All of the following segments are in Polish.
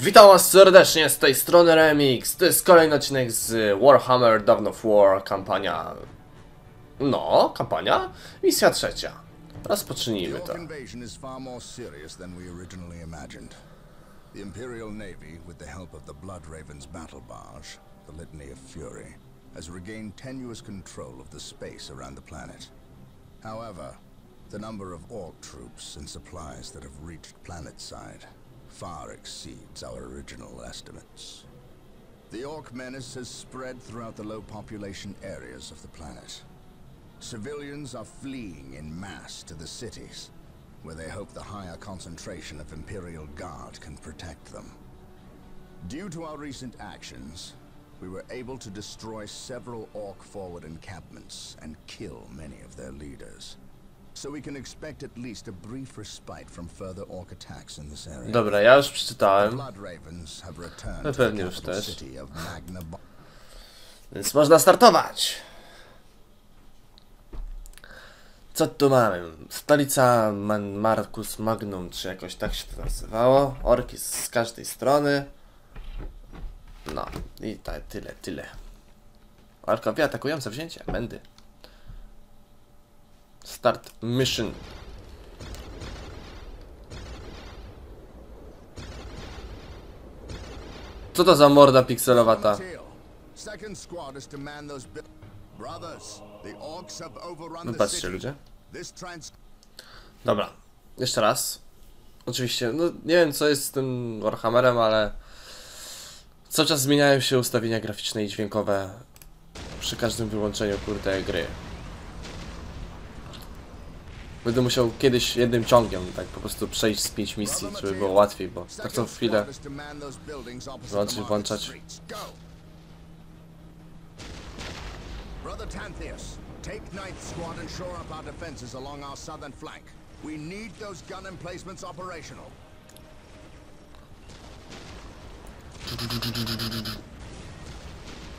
Witam was serdecznie z tej strony Remix. To jest kolejny odcinek z Warhammer Dawn of War, kampania... No, kampania? Misja trzecia. Rozpocznijmy to. The Imperial Navy, with the help of the Blood Ravens battle barge, the Litany of Fury, has regained tenuous control of the space around the planet. However, the number of Orc troops and supplies that have reached planetside far exceeds our original estimates. The Orc menace has spread throughout the low population areas of the planet. Civilians are fleeing in mass to the cities, where they hope the higher concentration of Imperial Guard can protect them. Due to our recent actions, we were able to destroy several Orc forward encampments and kill many of their leaders. So we can expect at least a brief respite from further Orc attacks in this area. Dobra, ja już przeczytałem, No pewnie już też. więc można startować. Co tu mamy? Stolica Man Marcus Magnum, czy jakoś tak się to nazywało. Orki z każdej strony. No, i ta, tyle, tyle. Orkowie atakujące wzięcie, będy. Start mission. Co to za morda pikselowata? No patrzcie ludzie. Dobra, jeszcze raz. Oczywiście, no nie wiem co jest z tym Warhammerem, ale cały czas zmieniają się ustawienia graficzne i dźwiękowe przy każdym wyłączeniu kurde gry. Będę musiał kiedyś jednym ciągiem tak po prostu przejść z pięć misji, żeby było łatwiej, bo tak co Second chwilę to man those buildings opposite Włączyć, the market włączać. Brother Tantheus, take ninth squad and shore up our defenses along our southern flank. We need those gun emplacements operational.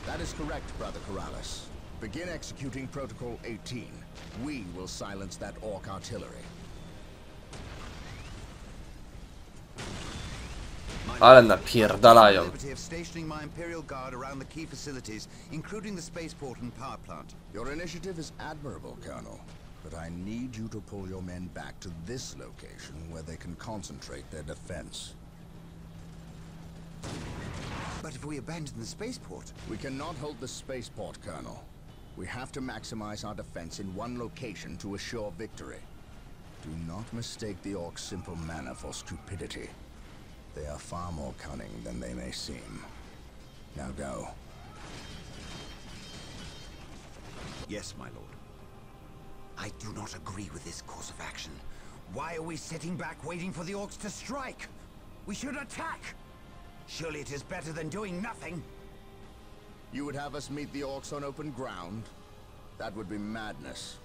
That is correct, Brother Corrales. Begin executing Protocol 18. We will silence that orc artillery. ale napierdalają. liberty of stationing my Imperial Guard around the key facilities, including the spaceport and power plant. Your initiative is admirable, Colonel, but I need you to pull your men back to this location where they can concentrate their defense. But if we abandon the spaceport, We cannot hold the spaceport, Colonel. We have to maximize our defense in one location to assure victory. Do not mistake the Orcs' simple manner for stupidity. They are far more cunning than they may seem. Now go. yes, my lord. I do not agree with this course of action. Why are we sitting back waiting for the orcs to strike? We should attack! Surely it is better than doing nothing. You would have us meet the Orcs on open ground? That would be madness.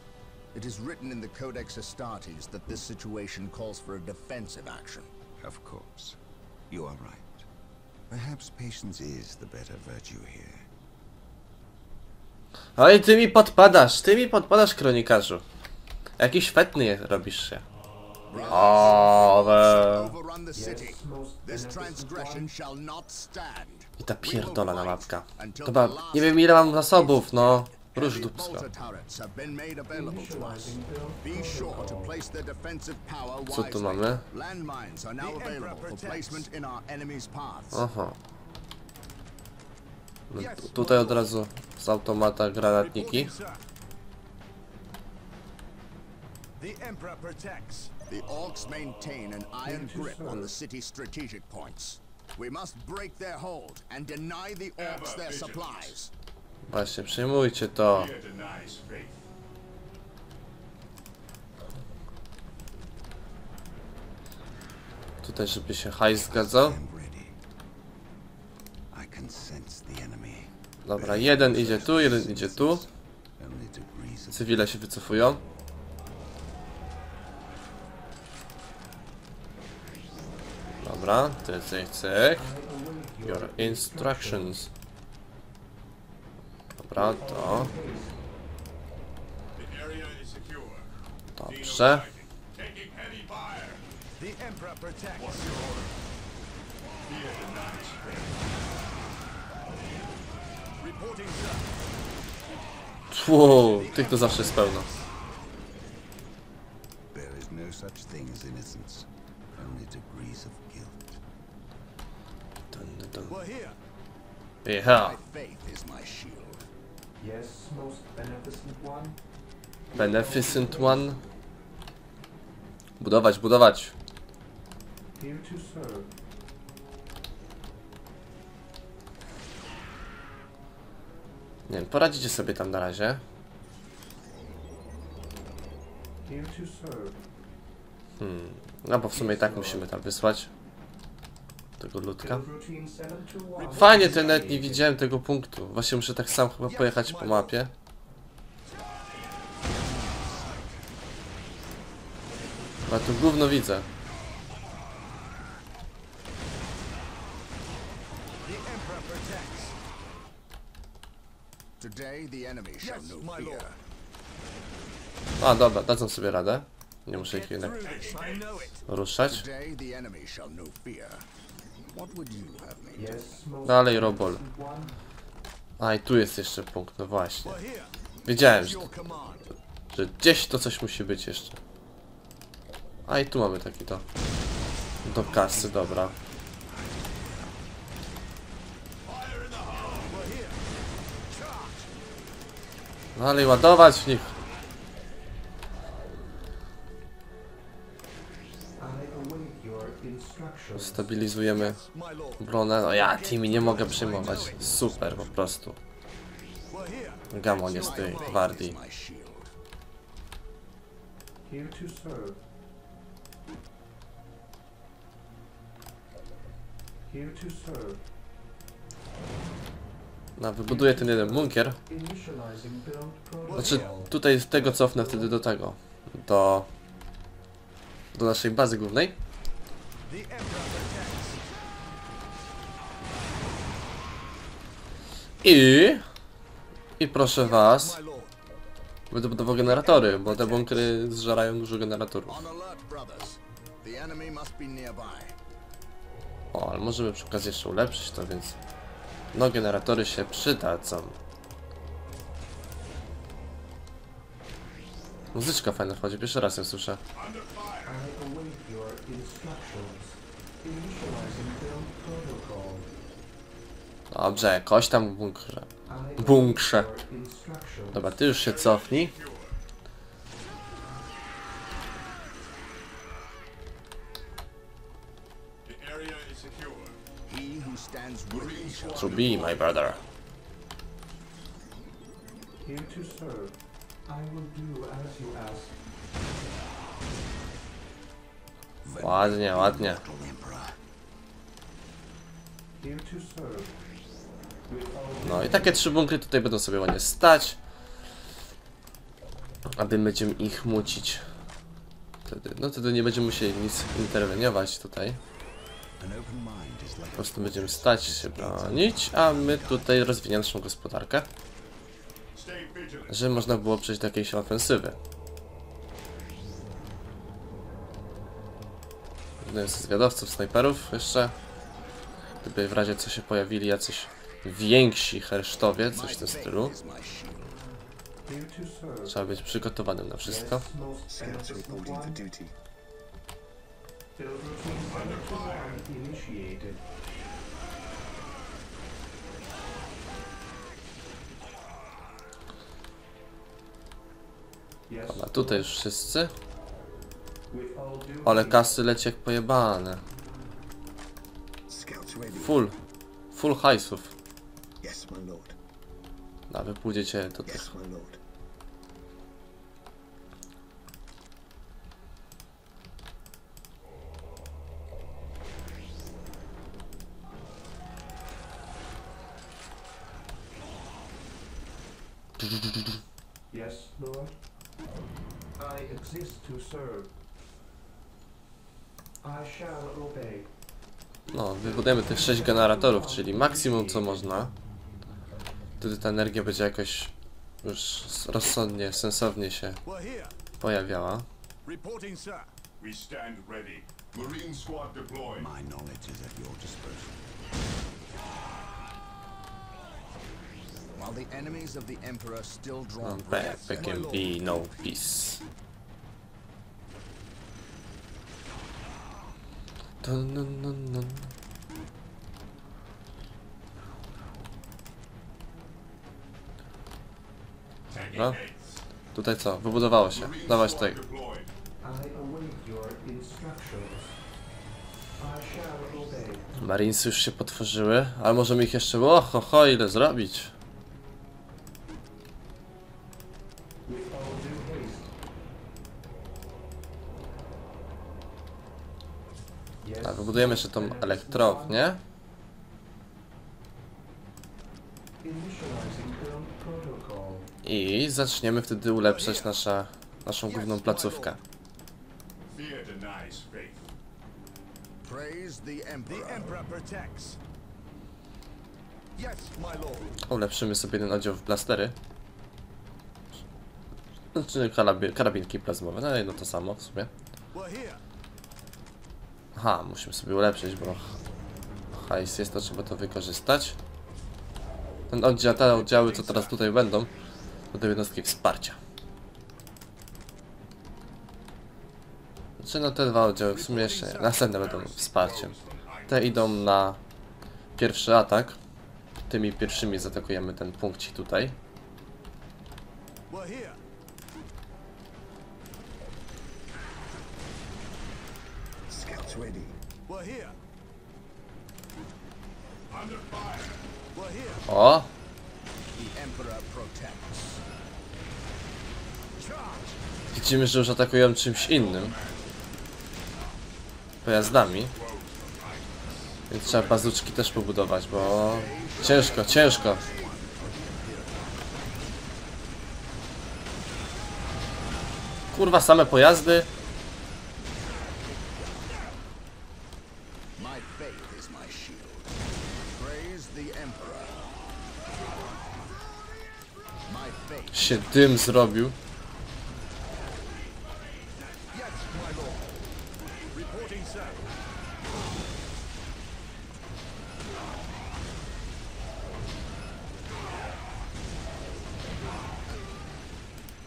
It is written in the Codex Astartes that this situation calls for a defensive action. Of course. You are right. Perhaps patience is the better virtue here. Oj, ty mi podpadasz, ty mi podpadasz, kronikarzu. Jakiś fetny robisz się. O, we. Overrun the city. This transgression shall not stand. I ta pierdolona mapka. Chyba, nie wiem ile mam zasobów, no. Róż dupsko. Co tu mamy? Aha. No, tu- tutaj od razu z automata granatniki. The Emperor protects. The Orcs maintain an iron grip on the city's strategic points. We must break their hold and deny the Orcs their supplies. Właśnie, przyjmujcie to. Fear denies faith. Tutaj, żeby się hajs zgadzał. Dobra, jeden idzie tu, jeden idzie tu. Cywile się wycofują. Dobra, ty cyk, cyk. Your instructions. Dobra, to. Dobrze. Wow, tych to zawsze jest pełno. There is no such thing as innocence, only degrees of guilt. Dun, dun, We're here. dun. Yeah. My faith is my shield. Yes, most beneficent one. Beneficent one. Budować, budować. Here to serve. Nie wiem, poradzicie sobie tam na razie. Here to serve. Hmm. No bo w sumie i tak musimy tam wysłać. Tego ludka. Build routine 7 to 1. Fajnie, to nawet nie widziałem tego punktu. Właśnie muszę tak sam chyba pojechać po mapie. A tu gówno widzę. Lord. A dobra, dadzą sobie radę. Nie muszę ich jednak ruszać. Dalej, Robol. A i tu jest jeszcze punkt, no właśnie. Wiedziałem, że, że gdzieś to coś musi być jeszcze. A i tu mamy taki to. Do kasy, dobra. Dalej ładować w nich. Stabilizujemy obronę. No ja tymi nie mogę przejmować. Super po prostu. Gamon jest tej gwardii. No, wybuduję ten jeden bunkier. Znaczy, tutaj z tego cofnę wtedy do tego. Do... Do naszej bazy głównej. I... I proszę was, będę budował generatory, bo te bunkry zżerają dużo generatorów. O, ale możemy przy okazji jeszcze ulepszyć to, więc... No, generatory się przydadzą. Muzyczka fajna wchodzi, pierwszy raz ją słyszę. Dobrze, jakoś tam w bunkrze. Bunkrze. Dobra, ty już się cofnij. To be, my brother. Here to serve. I will do as you ask. Ładnie, ładnie. No i takie trzy bunkry tutaj będą sobie ładnie stać. A my będziemy ich mucić. Wtedy, no wtedy nie będziemy musieli nic interweniować tutaj. Po prostu będziemy stać się bronić, a my tutaj rozwiniemy naszą gospodarkę, żeby można było przejść do jakiejś ofensywy. Jeden jest zwiadowców, snajperów jeszcze. Gdyby w razie co się pojawili jacyś więksi hersztowie, coś w tym stylu. Trzeba być przygotowanym na wszystko. Yes, most beneficent one. duty. Build routine 7 to 1 initiated. Yes, A tutaj już wszyscy. Ale kasy leci jak pojebane. Full. Full hajsów. Yes, my lord. A wy pójdziecie do tych. my lord. Yes, Lord. I exist to serve. No, wybudujemy tych 6 generatorów, czyli maksimum co można. Wtedy ta energia będzie jakoś już rozsądnie, sensownie się pojawiała. We stand ready. Marine squad deployed. My knowledge is at your disposal. While the enemies of the Emperor still draw no, breath, there can be no peace. Dun, dun, dun, dun. Taking No. heads. Tutaj co? Wybudowało się. Dawać tutaj. Marinesy już się potworzyły, ale możemy ich jeszcze... O, ho, ho, ile zrobić? Wybudujemy jeszcze tą elektrownię. I zaczniemy wtedy ulepszać nasza, naszą główną placówkę. Ulepszymy sobie jeden oddział w blastery. Znaczy karabi karabinki plazmowe, no jedno to samo w sumie. Aha, musimy sobie ulepszyć, bo hajs jest, to trzeba to wykorzystać. Ten oddział, te oddziały, co teraz tutaj będą, te jednostki wsparcia. Znaczy no te dwa oddziały w sumie jeszcze. Następne będą wsparciem. Te idą na pierwszy atak. Tymi pierwszymi zaatakujemy ten punkcik tutaj. We're here. Scouts ready. We're here. Under fire. We're here. O! The Emperor protects. Charge. Widzimy, że już atakują czymś innym. Pojazdami. Więc trzeba bazuczki też pobudować, bo ciężko, ciężko. Kurwa, same pojazdy. My faith is my shield. Praise the Emperor. My faith. Się dym zrobił. Yes, my lord. Reporting, sir.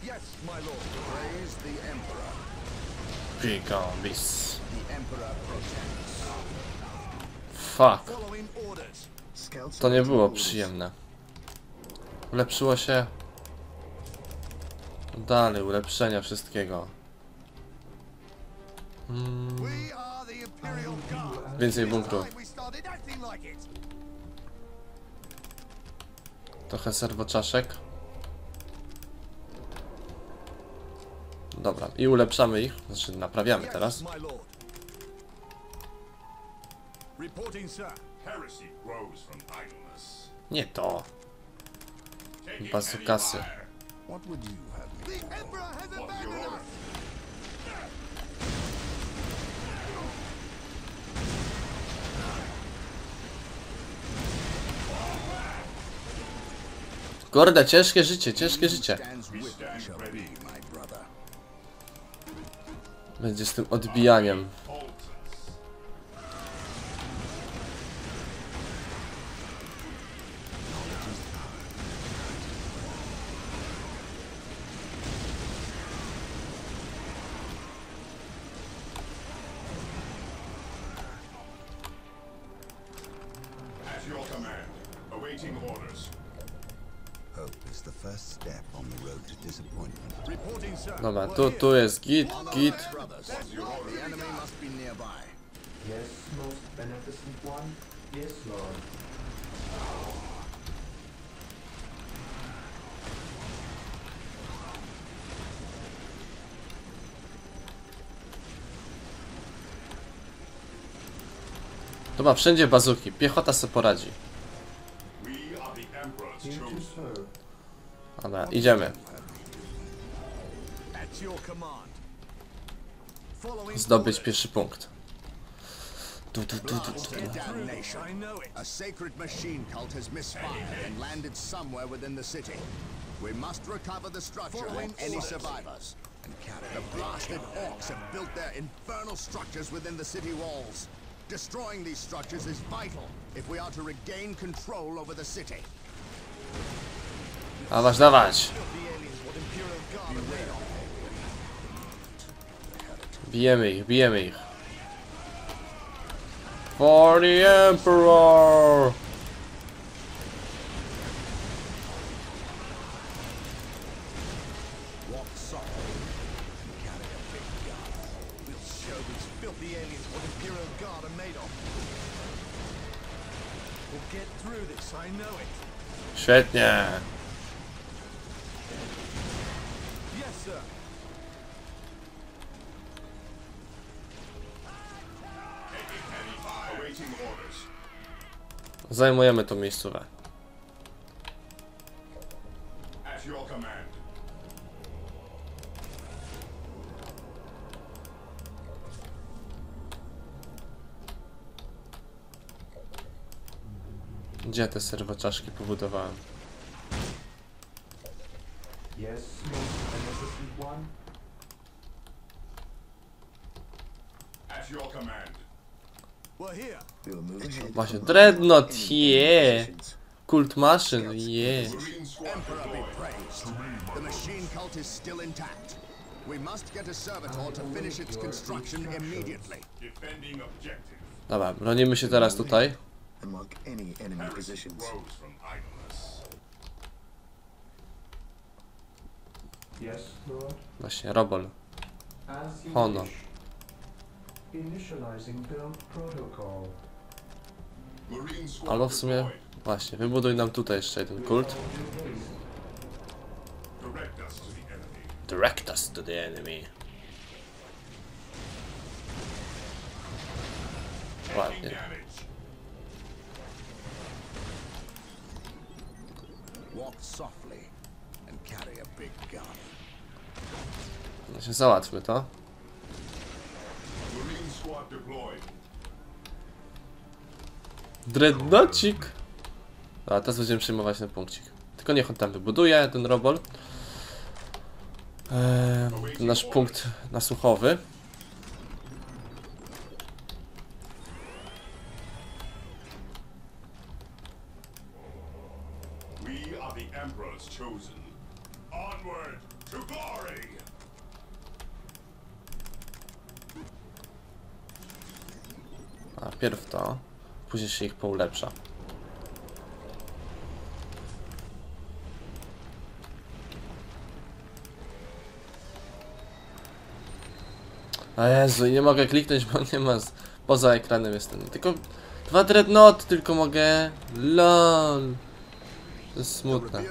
Yes, my lord. Praise the Emperor. Gigamis. The Emperor protects. Fuck. To nie było przyjemne. Ulepszyło się. Dalej, ulepszenia wszystkiego. Mm, Guard. więcej bunkru. Trochę serwoczaszek. Dobra, i ulepszamy ich. Znaczy, naprawiamy teraz. Reporting, sir. Heresy grows from idleness. Nie to. Bazukasy. What would you have me The? Emperor has abandoned us. Kurde, ciężkie życie, ciężkie życie. Będzie z tym odbijaniem. Dobra, tu, tu jest git, git. Dobra, wszędzie bazuki. Piechota se poradzi. Dobra, idziemy. At your command. Following Zdobyć orders. pierwszy punkt. Tu. Their damnation. I know it. A sacred machine cult has misfired and landed somewhere within the city. We must recover the structure and any survivors. The blasted orcs have built their infernal structures within the city walls. Destroying these structures is vital if we are to regain control over the city. Dawać, dawać. Bijemy ich, bijemy ich. For the Emperor! Walk Zajmujemy tą miejscówę. Gdzie te serwoczaszki pobudowałem? Yes. At your command. Właśnie, Dreadnought, yeah! Kult maszyn, yeah! Dobra, bronimy się teraz tutaj. Właśnie, Robol. As Albo w sumie, właśnie, wybuduj nam tutaj jeszcze jeden kult. Direct us to the enemy. Ładnie. Walk softly and carry a big gun. No się załatwmy to. Dreadnoughcik! A teraz będziemy przyjmować ten punkcik. Tylko niech on tam wybuduje, ten robol. Eee, nasz punkt nasłuchowy. We are the Emperor's chosen. Onward to glory! To, później się ich poulepsza. A Jezu, nie mogę kliknąć, bo nie ma. Z... Poza ekranem jestem. Tylko dwa dreadnought tylko mogę. LOL. To jest smutne.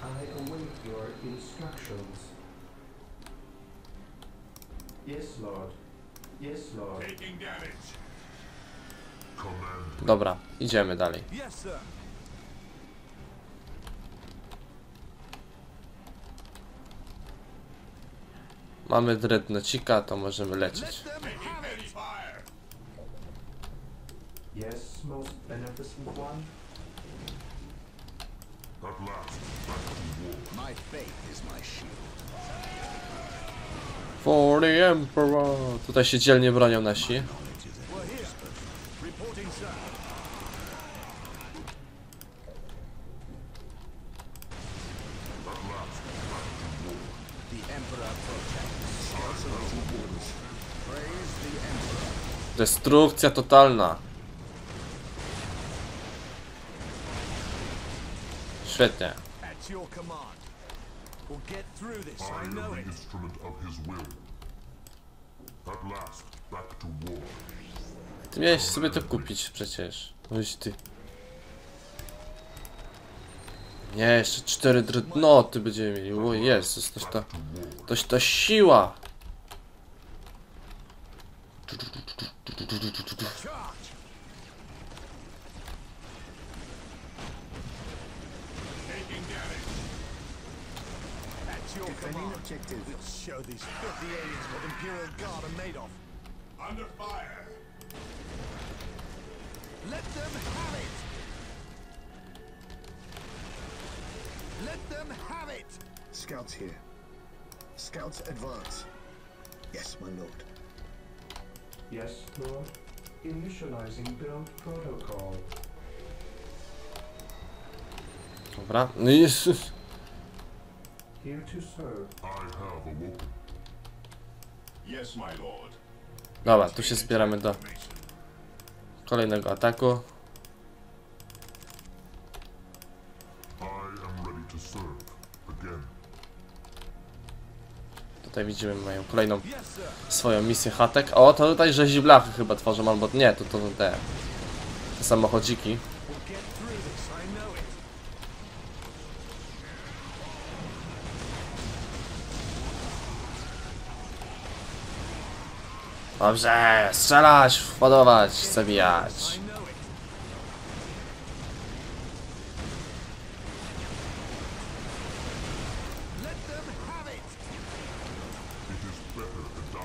I await your instructions. Dobra, idziemy dalej. Mamy dreadnoughcika, to możemy lecieć. Yes, most beneficent one. My faith is my shield. For the Emperor! Tutaj się dzielnie bronią nasi. Destrukcja totalna. Świetnie. We'll get through this, I I know am the it. instrument of his will. At last, back to war. Ty miałeś sobie to kupić przecież. Mówisz ty. Nie, jeszcze cztery dreadnoughty będziemy mieli. O Jezus, toś to... Toś to siła! At your Defending command. objective. We'll show these filthy aliens what Imperial Guard are made of. Under fire. Let them have it! Let them have it! Scouts here. Scouts advance. Yes, my lord. Yes, Lord. Initializing build protocol. Dobra. No i Jezus. Here to serve. I have awoken. Yes, my lord. Dobra, tu się zbieramy do kolejnego ataku. To. Tutaj widzimy mają kolejną swoją misję chatek. O, to tutaj rzezi blachy chyba tworzą, albo nie, to to te, te samochodziki. Dobrze, strzelać, ładować, zabijać.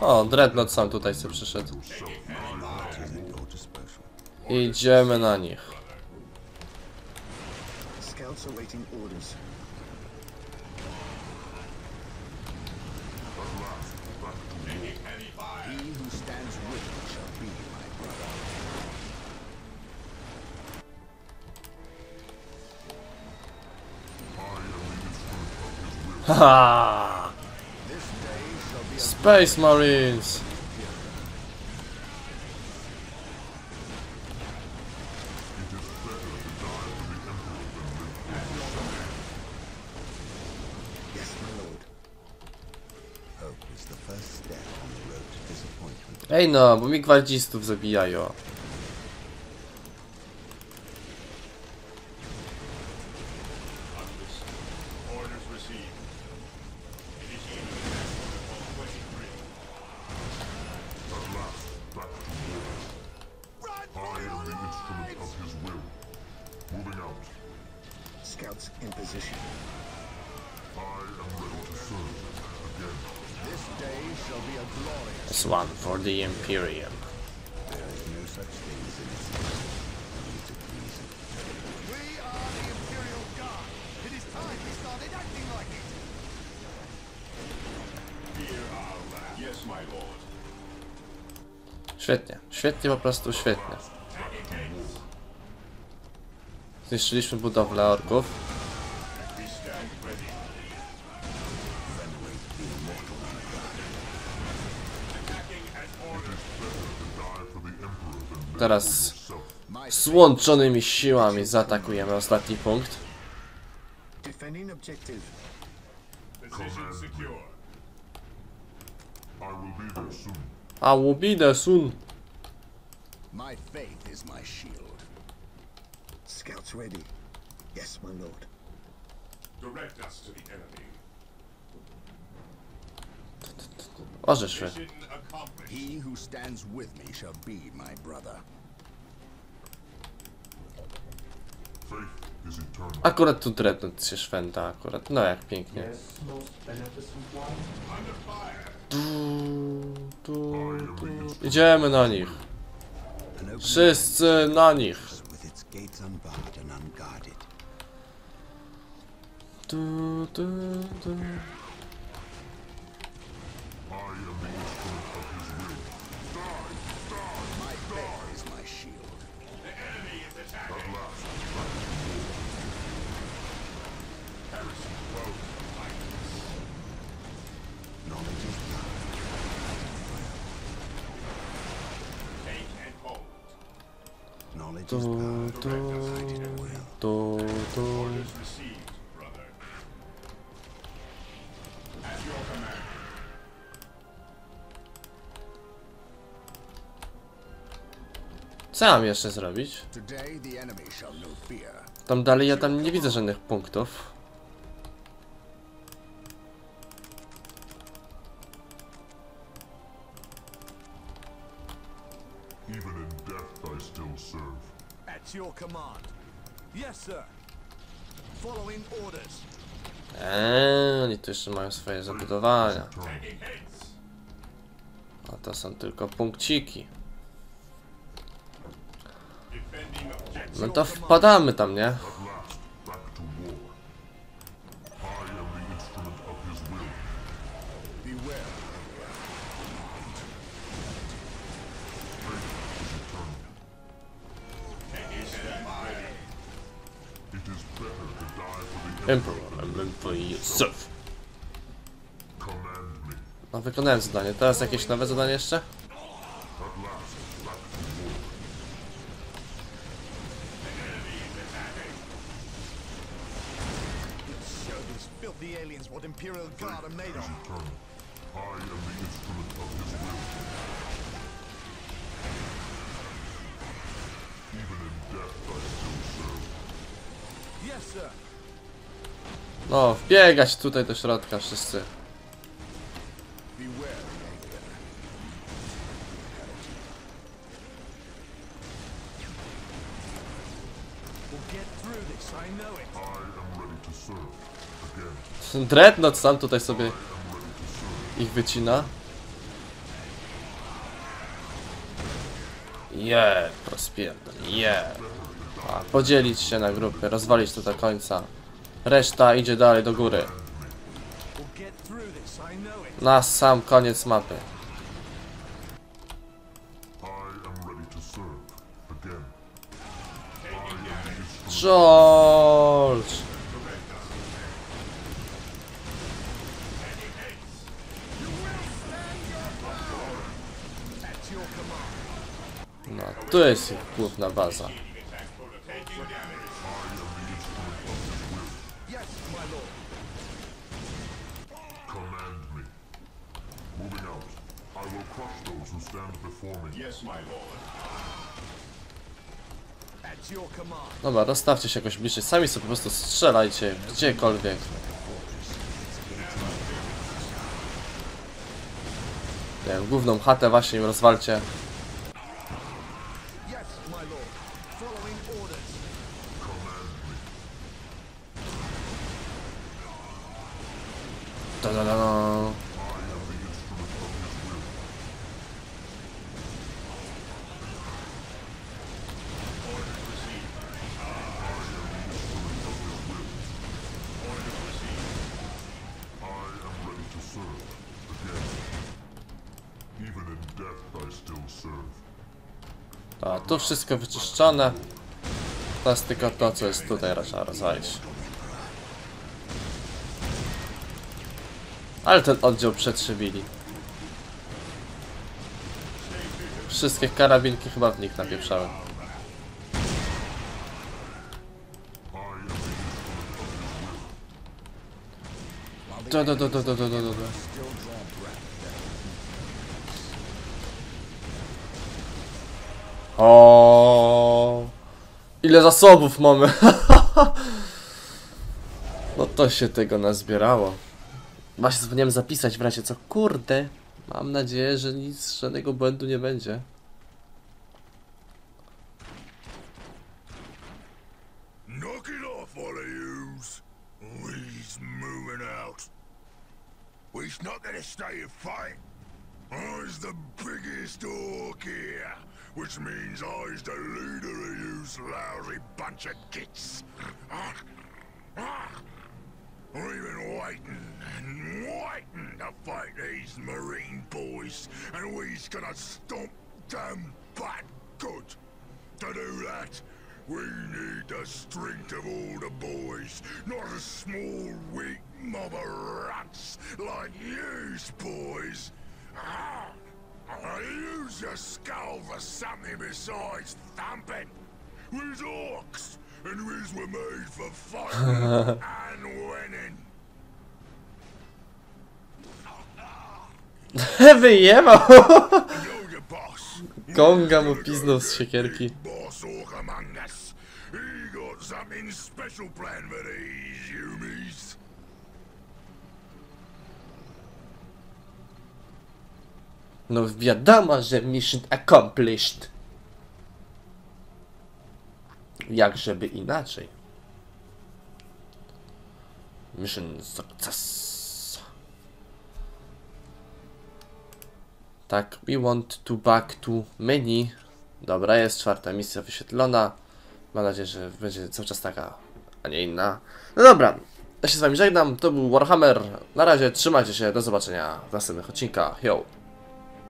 O, Dreadnought sam tutaj sobie przyszedł. Idziemy na nich. Scouts awaiting orders. Ah. road to disappointment. Ej no, bo mi gwardzistów zabijają. My lord. Świetnie, świetnie, po prostu świetnie. Zniszczyliśmy budowlę orków. Teraz złączonymi siłami zaatakujemy ostatni punkt. I will be there soon. A my faith is my shield. Scouts ready. Yes, my lord. Direct us to the enemy. Orzesz się. Mission accomplished. He who stands with me shall be my brother. Faith is eternal. Akurat tu Dreadnought się szwenda, akurat. No jak pięknie. Tu, tu, tu. Idziemy na nich. Wszyscy na nich. with its gates instrument of his will. My faith is my shield. The enemy is attacking. At last, Harrison Road. Knowledge is power. Take and hold. Knowledge Tu, is power. tu, tu, tu. Orders received, Co mam jeszcze zrobić? Tam dalej ja tam nie widzę żadnych punktów. Eee, oni tu jeszcze mają swoje zabudowania. A to są tylko punkciki. No to wpadamy tam, nie? Emperor, I'm meant for yourself. No, wykonałem zadanie. Teraz jakieś nowe zadanie jeszcze? These filthy aliens what Imperial Guard are made of. I am the instrument of his will. Even in death, I still serve. Yes, sir. No, wbiegać tutaj do środka wszyscy. Dreadnought sam tutaj sobie ich wycina. Je, rozpierdol, je. A, podzielić się na grupy, rozwalić to do końca. Reszta idzie dalej do góry. Na sam koniec mapy. I am ready to serve. Again. I am the instrument George! At your command. No, tu jest ich główna baza. Yes, my lord. Command me. Moving out. I will crush those who stand before me. Yes, lord. At your command. Dobra, rozstawcie się jakoś bliżej. Sami sobie po prostu strzelajcie gdziekolwiek. Nie główną chatę właśnie im rozwalcie. Yes, my lord. Following orders. Da, da, da, da. I am ready to serve. Again. Even in death, I still serve. A, tu wszystko wyczyszczone. Tylko to, co jest tutaj, trzeba rozwalić. Ale ten oddział przetrzebili. Wszystkie karabinki chyba w nich napieprzały. Da, da, da, da, da, da, da, da. O, Ile zasobów mamy? No to się tego nazbierało. Właśnie zapomniałem zapisać w razie co. Kurde. Mam nadzieję, że nic, żadnego błędu nie będzie. Knock not gonna stay and fight. I's the biggest orc here, which means I's the leader of yous lousy bunch of. We've been waiting and waiting to fight these marine boys, and we's gonna stomp them back good. To do that, we need the strength of all the boys, not a small, weak mob of rats like yous boys. Ah, use your skull for something besides thumping. We's orcs, and we's were made for fighting and winning. Wyjebał! Gonga mu piznął z siekierki. No wiadomo, że mission accomplished. Jak żeby inaczej. Mission success. Tak, we want to back to menu. Dobra, jest czwarta misja wyświetlona. Mam nadzieję, że będzie cały czas taka, a nie inna. No dobra, ja się z wami żegnam. To był Warhammer. Na razie, trzymajcie się, do zobaczenia w następnych odcinkach. Yo!